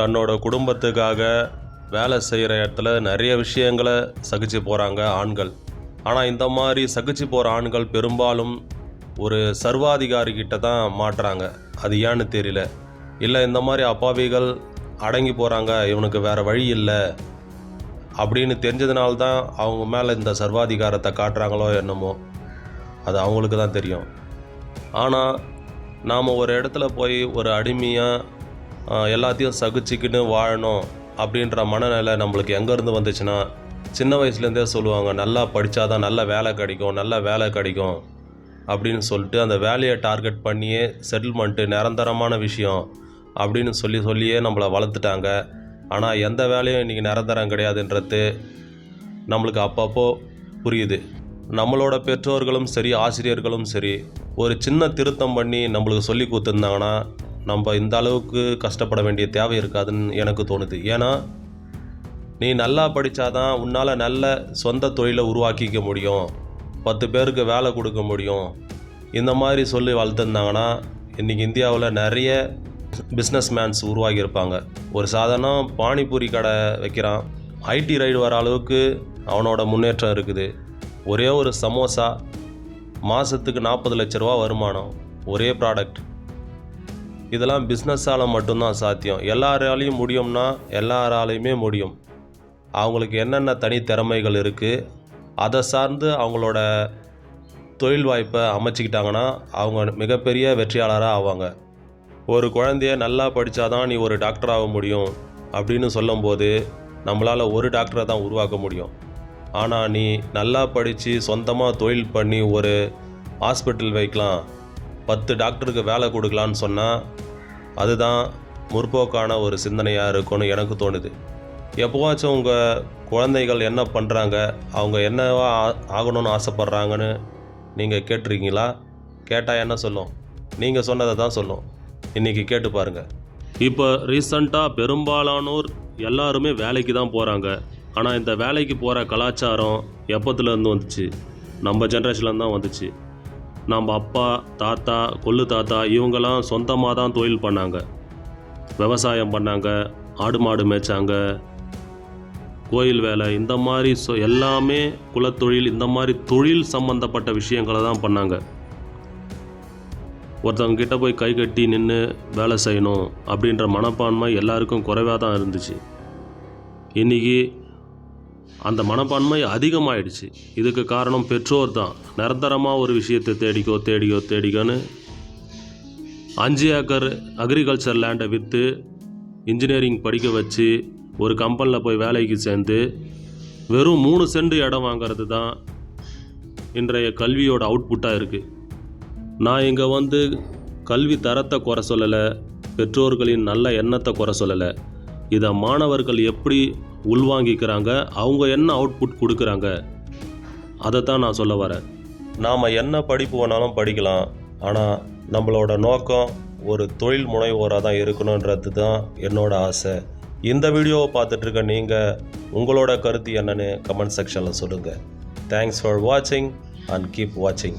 தன்னோட குடும்பத்துக்காக வேலை செய்கிற இடத்துல நிறைய விஷயங்களை சகிச்சு போகிறாங்க ஆண்கள். ஆனால் இந்த மாதிரி சகிச்சு போகிற ஆண்கள் பெரும்பாலும் ஒரு சர்வாதிகாரி கிட்ட தான் மாட்டுறாங்க. அது ஏன்னு தெரியல. இல்லை இந்த மாதிரி அப்பாவிகள் அடங்கி போகிறாங்க இவனுக்கு வேறு வழி இல்லை அப்படின்னு தெரிஞ்சதுனால தான் அவங்க மேலே இந்த சர்வாதிகாரத்தை காட்டுறாங்களோ என்னமோ. அது அவங்களுக்கு தான் தெரியும். ஆனால் நாம் ஒரு இடத்துல போய் ஒரு அடிமையாக எல்லாத்தையும் சகிச்சுக்கின்னு வாழணும் அப்படின்ற மனநிலை நம்மளுக்கு எங்கேருந்து வந்துச்சுன்னா சின்ன வயசுலேருந்தே சொல்லுவாங்க நல்லா படித்தா தான் நல்ல வேலை கிடைக்கும் நல்ல வேலை கிடைக்கும் அப்படின்னு சொல்லிட்டு அந்த வேலையை டார்கெட் பண்ணியே செட்டில்மெண்ட்டு நிரந்தரமான விஷயம் அப்படின்னு சொல்லி சொல்லியே நம்மளை வளர்த்துட்டாங்க. ஆனால் எந்த வேலையும் இன்றைக்கி நிரந்தரம் கிடையாதுன்றது நம்மளுக்கு அப்பப்போ புரியுது. நம்மளோட பெற்றோர்களும் சரி ஆசிரியர்களும் சரி ஒரு சின்ன திருத்தம் பண்ணி நம்மளுக்கு சொல்லி கொடுத்துருந்தாங்கன்னா நம்ம இந்த அளவுக்கு கஷ்டப்பட வேண்டிய தேவை இருக்காதுன்னு எனக்கு தோணுது. ஏன்னா நீ நல்லா படித்தாதான் உன்னால் நல்ல சொந்த தொழிலை உருவாக்கிக்க முடியும். பத்து பேருக்கு வேலை கொடுக்க முடியும். இந்த மாதிரி சொல்லி வளர்த்துருந்தாங்கன்னா இன்றைக்கி இந்தியாவில் நிறைய பிஸ்னஸ் மேன்ஸ் உருவாகியிருப்பாங்க. ஒரு சாதாரண பானிபூரி கடை வைக்கிறான். ஐடி ரைடு வர அளவுக்கு அவனோட முன்னேற்றம் இருக்குது. ஒரே ஒரு சமோசா மாதத்துக்கு நாற்பது லட்ச ரூபா வருமானம். ஒரே ப்ராடக்ட் இதெல்லாம் பிஸ்னஸால் மட்டும்தான் சாத்தியம். எல்லாராலையும் முடியும்னா எல்லாராலையுமே முடியும். அவங்களுக்கு என்னென்ன தனித்திறமைகள் இருக்குது அதை சார்ந்து அவங்களோட தொழில் வாய்ப்பை அமைச்சிக்கிட்டாங்கன்னா அவங்க மிகப்பெரிய வெற்றியாளராக ஆவாங்க. ஒரு குழந்தைய நல்லா படித்தாதான் நீ ஒரு டாக்டர் ஆக முடியும் அப்படின்னு சொல்லும்போது நம்மளால் ஒரு டாக்டரை தான் உருவாக்க முடியும். ஆனால் நீ நல்லா படித்து சொந்தமாக தொழில் பண்ணி ஒரு ஹாஸ்பிட்டல் வைக்கலாம். பத்து டாக்டருக்கு வேலை கொடுக்கலான்னு சொன்னால் அதுதான் முற்போக்கான ஒரு சிந்தனையாக இருக்கும்னு எனக்கு தோணுது. எப்போவாச்சும் உங்கள் குழந்தைகள் என்ன பண்ணுறாங்க அவங்க என்னவா ஆ- ஆகணும்னு ஆசைப்பட்றாங்கன்னு நீங்கள் கேட்டிருக்கீங்களா? கேட்டால் என்ன சொல்லும்? நீங்கள் சொன்னதை தான் சொல்லும். இன்றைக்கி கேட்டு பாருங்கள் இப்போ ரீசண்டாக பெரும்பாலானோர் எல்லாருமே வேலைக்கு தான் போகிறாங்க ஆனால் இந்த வேலைக்கு போகிற கலாச்சாரம் எப்பத்துலேருந்து வந்துச்சு? நம்ம ஜென்ரேஷன்லேருந்து தான் வந்துச்சு. நம்ம அப்பா தாத்தா கொள்ளு தாத்தா இவங்கெல்லாம் சொந்தமாக தான் தொழில் பண்ணாங்க. விவசாயம் பண்ணாங்க ஆடு மாடு மேய்ச்சாங்க கோயில் வேலை இந்த மாதிரி சொ எல்லாமே குலத்தொழில் இந்த மாதிரி தொழில் சம்மந்தப்பட்ட விஷயங்களை தான் பண்ணாங்க. ஒருத்தவங்க கிட்ட போய் கை கட்டி நின்று வேலை செய்யணும் அப்படின்ற மனப்பான்மை எல்லாருக்கும் குறைவாக தான் இருந்துச்சு. இன்றைக்கி அந்த மனப்பான்மை அதிகமாயிடுச்சு. இதுக்கு காரணம் பெற்றோர் தான். நிரந்தரமாக ஒரு விஷயத்தை தேடிக்கோ தேடிக்கோ தேடிக்கோன்னு அஞ்சு ஏக்கர் அக்ரிகல்ச்சர் லேண்டை விற்று இன்ஜினியரிங் படிக்க வச்சு ஒரு கம்பெனியில் போய் வேலைக்கு சேர்ந்து வெறும் மூணு சென்ட் இடம் வாங்கிறது தான் இன்றைய கல்வியோட அவுட்புட்டாக இருக்குது நான் இங்கே வந்து கல்வி தரத்தை குறை சொல்லலை பெற்றோர்களின் நல்ல எண்ணத்தை குறை சொல்லலை. இதை மாணவர்கள் எப்படி உள்வாங்கிக்கிறாங்க. அவங்க என்ன அவுட்புட் கொடுக்குறாங்க? அதை தான் நான் சொல்ல வரேன். நாம் என்ன படிப்பு வேணாலும் படிக்கலாம். ஆனால் நம்மளோட நோக்கம் ஒரு தொழில் முனைவோராக தான் இருக்கணுன்றது தான் என்னோட ஆசை. இந்த வீடியோவை பார்த்துட்ருக்க நீங்கள் உங்களோட கருத்து என்னன்னு கமெண்ட் செக்ஷனில் சொல்லுங்கள் தேங்க்ஸ் ஃபார் வாட்சிங் அண்ட் கீப் வாட்சிங்